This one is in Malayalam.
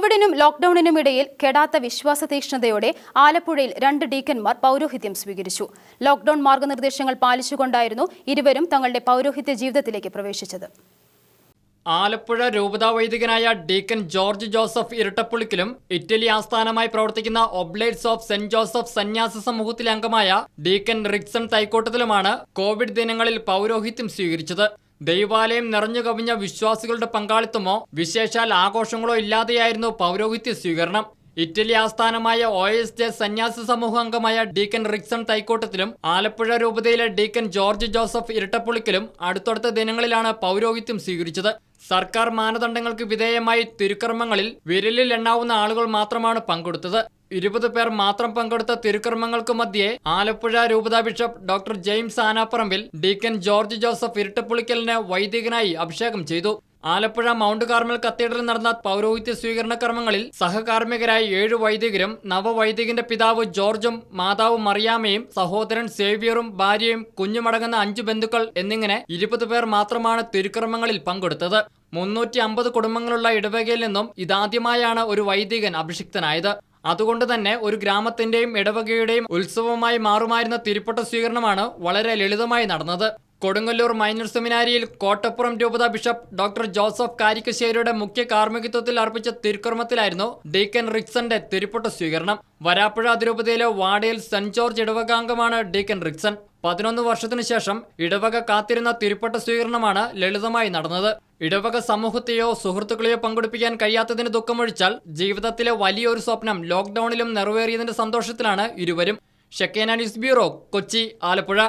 കോവിഡിനും ലോക്ഡൌണിനും ഇടയിൽ കെടാത്ത വിശ്വാസ തീക്ഷ്ണതയോടെ ആലപ്പുഴയിൽ രണ്ട് ഡീക്കന്മാർ പൗരോഹിത്യം സ്വീകരിച്ചു. ലോക്ഡൌൺ മാർഗനിർദ്ദേശങ്ങൾ പാലിച്ചുകൊണ്ടായിരുന്നു ഇരുവരും തങ്ങളുടെ പൗരോഹിത്യ ജീവിതത്തിലേക്ക് പ്രവേശിച്ചത്. ആലപ്പുഴ രൂപതാ വൈദികനായ ഡീക്കൻ ജോർജ് ജോസഫ് ഇരട്ടപ്പുളിക്കലും ഇറ്റലി ആസ്ഥാനമായി പ്രവർത്തിക്കുന്ന ഒബ്ലേറ്റ്സ് ഓഫ് സെന്റ് ജോസഫ് സന്യാസ സമൂഹത്തിലെ അംഗമായ ഡീക്കൻ റിക്സൺ തൈക്കോട്ടത്തിലുമാണ് കോവിഡ് ദിനങ്ങളിൽ പൗരോഹിത്യം സ്വീകരിച്ചത്. ദൈവാലയം നിറഞ്ഞു കവിഞ്ഞ വിശ്വാസികളുടെ പങ്കാളിത്തമോ വിശേഷാൽ ആഘോഷങ്ങളോ ഇല്ലാതെയായിരുന്നു പൗരോഹിത്യ സ്വീകരണം. ഇറ്റലി ആസ്ഥാനമായ ഒ എസ് ജെ സന്യാസ സമൂഹ അംഗമായ ഡീക്കൻ റിക്സൺ തൈക്കോട്ടത്തിലും ആലപ്പുഴ രൂപതയിലെ ഡീക്കൻ ജോർജ് ജോസഫ് ഇരട്ടപ്പുളിക്കലും അടുത്തടുത്ത ദിനങ്ങളിലാണ് പൗരോഹിത്യം സ്വീകരിച്ചത്. സർക്കാർ മാനദണ്ഡങ്ങൾക്ക് വിധേയമായി തിരുക്കർമ്മങ്ങളിൽ വിരലിൽ എണ്ണാവുന്ന ആളുകൾ മാത്രമാണ് പങ്കെടുത്തത്. ഇരുപത് പേർ മാത്രം പങ്കെടുത്ത തിരുക്കർമ്മങ്ങൾക്കു മധ്യേ ആലപ്പുഴ രൂപതാ bishop doctor James Anaparambil deacon George Joseph ഇരുട്ടപ്പുളിക്കലിന് വൈദികനായി അഭിഷേകം ചെയ്തു. ആലപ്പുഴ മൗണ്ട് കാർമൽ കത്തീഡ്രലിൽ നടന്ന പൗരോഹിത്യ സ്വീകരണ കർമ്മങ്ങളിൽ സഹകാർമ്മികരായി ഏഴ് വൈദികരും നവവൈദികന്റെ പിതാവ് ജോർജും മാതാവ് മറിയാമയും സഹോദരൻ സേവ്യറും ഭാര്യയും കുഞ്ഞുമടങ്ങുന്ന അഞ്ചു ബന്ധുക്കൾ എന്നിങ്ങനെ ഇരുപത് പേർ മാത്രമാണ് തിരുക്കർമ്മങ്ങളിൽ പങ്കെടുത്തത്. മുന്നൂറ്റി അമ്പത് കുടുംബങ്ങളുള്ള ഇടവകയിൽ നിന്നും ഇതാദ്യമായാണ് ഒരു വൈദികൻ അഭിഷിക്തനായത്. അതുകൊണ്ട് തന്നെ ഒരു ഗ്രാമത്തിന്റെയും ഇടവകയുടെയും ഉത്സവമായി മാറുമായിരുന്ന തിരുപ്പട്ട സ്വീകരണമാണ് വളരെ ലളിതമായി നടന്നത്. കൊടുങ്ങല്ലൂർ മൈനർ സെമിനാരിയിൽ കോട്ടപ്പുറം രൂപത ബിഷപ്പ് ഡോക്ടർ ജോസഫ് കാരിക്കശ്ശേരിയുടെ മുഖ്യ കാർമ്മികത്വത്തിൽ അർപ്പിച്ച തിരുക്കർമ്മത്തിലായിരുന്നു ഡീക്കൻ റിക്സന്റെ തിരുപ്പട്ട സ്വീകരണം. വരാപ്പുഴ അതിരൂപതയിലെ വാടയിൽ സെന്റ് ജോർജ് ഇടവകാംഗമാണ് ഡീക്കൻ റിക്സൺ. പതിനൊന്ന് വർഷത്തിനു ശേഷം ഇടവക കാത്തിരുന്ന തിരുപ്പട്ട സ്വീകരണമാണ് ലളിതമായി നടന്നത്. ഇടവക സമൂഹത്തെയോ സുഹൃത്തുക്കളെയോ പങ്കെടുപ്പിക്കാൻ കഴിയാത്തതിന് ദുഃഖമൊഴിച്ചാൽ ജീവിതത്തിലെ വലിയൊരു സ്വപ്നം ലോക്ക്ഡൌണിലും നിറവേറിയതിന്റെ സന്തോഷത്തിലാണ് ഇരുവരും. Shekinah news bureau Kochi Alappuzha.